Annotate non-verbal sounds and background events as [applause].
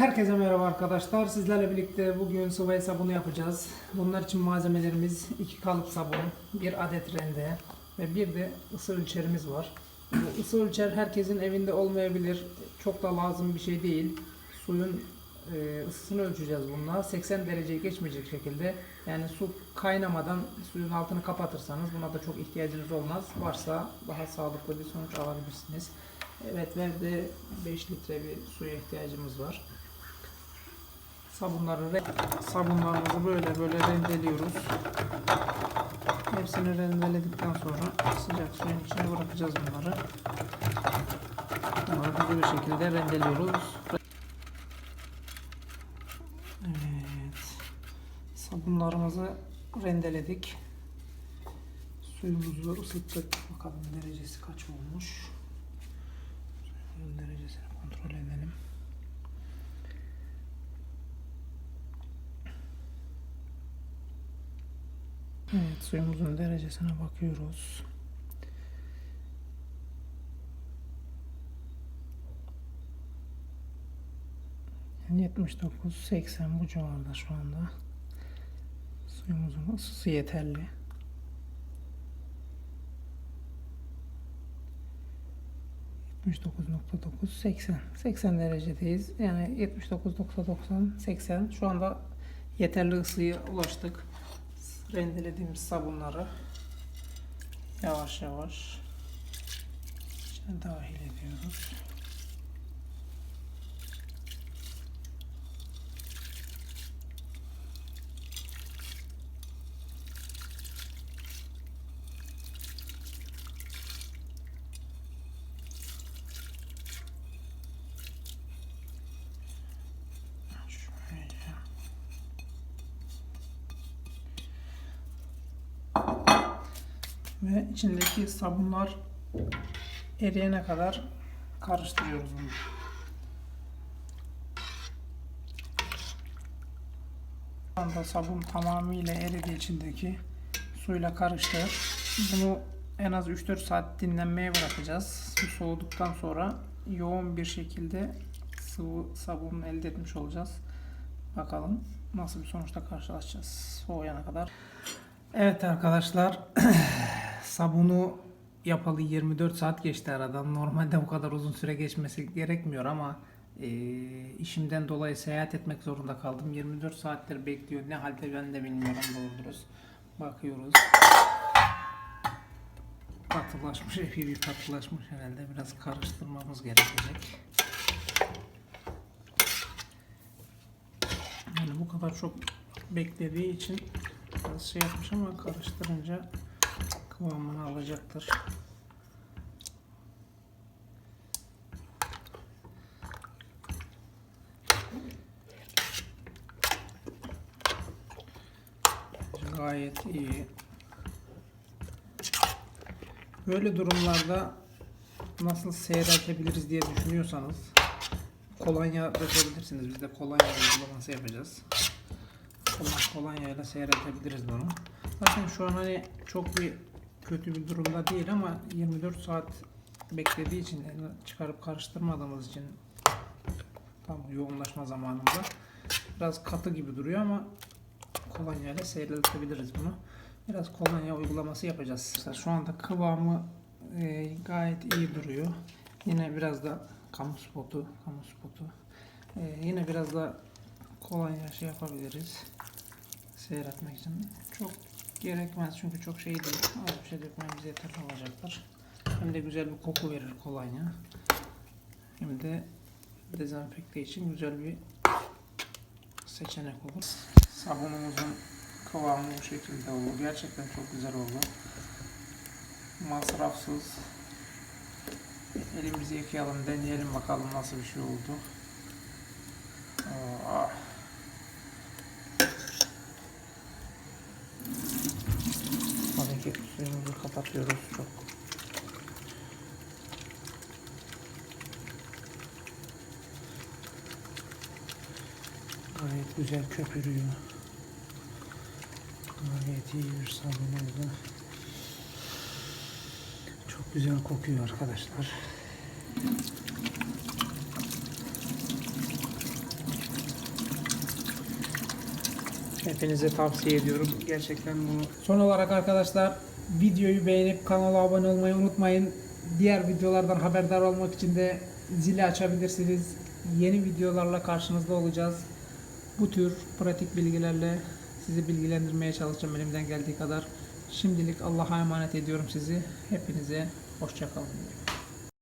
Herkese merhaba arkadaşlar. Sizlerle birlikte bugün sıvı hesabını yapacağız. Bunlar için malzemelerimiz 2 kalıp sabun, 1 adet rende ve bir de ısı ölçerimiz var. Bu ısı ölçer herkesin evinde olmayabilir. Çok da lazım bir şey değil. Suyun e, ısısını ölçeceğiz bununla. 80 dereceyi geçmeyecek şekilde. Yani su kaynamadan suyun altını kapatırsanız buna da çok ihtiyacınız olmaz. Varsa daha sağlıklı bir sonuç alabilirsiniz. Evet ve de 5 litre bir suya ihtiyacımız var. Sabunları sabunlarımızı böyle böyle rendeliyoruz. Hepsini rendeledikten sonra sıcak suyun içine bırakacağız bunları. Bunları hızlı bir şekilde rendeliyoruz. Evet. Sabunlarımızı rendeledik. Suyumuzu ısıttık. Bakalım derecesi kaç olmuş. Suyun derecesini kontrol edelim. Evet suyumuzun derecesine bakıyoruz. Yani 79 80 bu civarda şu anda. Suyumuzun ısısı yeterli. %79.9 80 80 derecedeyiz. Yani 79.90 80 şu anda yeterli ısıya ulaştık. Rendelediğimiz sabunları yavaş yavaş içine dahil ediyoruz. Ve içindeki sabunlar eriyene kadar karıştırıyoruz bunu. Şu anda sabun tamamıyla eridi içindeki suyla karıştı. Bunu en az 3-4 saat dinlenmeye bırakacağız. Su soğuduktan sonra yoğun bir şekilde sıvı sabun elde etmiş olacağız. Bakalım nasıl bir sonuçta karşılaşacağız soğuyana kadar. Evet arkadaşlar [clears throat] sabunu yapalı 24 saat geçti aradan. Normalde bu kadar uzun süre geçmesi gerekmiyor ama e, işimden dolayı seyahat etmek zorunda kaldım. 24 saattir bekliyor. Ne halde ben de bilmiyorum doğrudur. Bakıyoruz. Katılaşmış, epey bir katılaşmış herhalde. Biraz karıştırmamız gerekecek. Yani bu kadar çok beklediği için biraz şey yapmış ama karıştırınca kıvamını alacaktır. Gayet iyi. Böyle durumlarda nasıl seyreltebiliriz diye düşünüyorsanız kolonya dökebilirsiniz. Biz de kolonya uygulaması yapacağız. Kol- Kolonyayla seyretebiliriz bunu. Zaten şu an hani çok bir kötü bir durumda değil ama 24 saat beklediği için çıkarıp karıştırmadığımız için tam yoğunlaşma zamanında biraz katı gibi duruyor ama kolonyayla seyreltebiliriz bunu. Biraz kolonya uygulaması yapacağız. İşte şu anda kıvamı e, gayet iyi duruyor. Yine biraz da kamu spotu, kamu spotu. E, yine biraz da kolonya şey yapabiliriz. Seyretmek için. Çok gerekmez çünkü çok şey değil. Az bir şey dökmemiz yeterli olacaktır. Hem de güzel bir koku verir kolonya. Hem de dezenfekte için güzel bir seçenek olur. Sabunumuzun kıvamı bu şekilde oldu. Gerçekten çok güzel oldu. Masrafsız. Elimizi yıkayalım, deneyelim bakalım nasıl bir şey oldu. Aa. Kapatıyoruz çok. Gayet güzel köpürüyor. Gayet iyi bir sabun oldu. Çok güzel kokuyor arkadaşlar. Hepinize tavsiye ediyorum. Gerçekten bunu. Son olarak arkadaşlar videoyu beğenip kanala abone olmayı unutmayın. Diğer videolardan haberdar olmak için de zili açabilirsiniz. Yeni videolarla karşınızda olacağız. Bu tür pratik bilgilerle sizi bilgilendirmeye çalışacağım elimden geldiği kadar. Şimdilik Allah'a emanet ediyorum sizi. Hepinize hoşçakalın.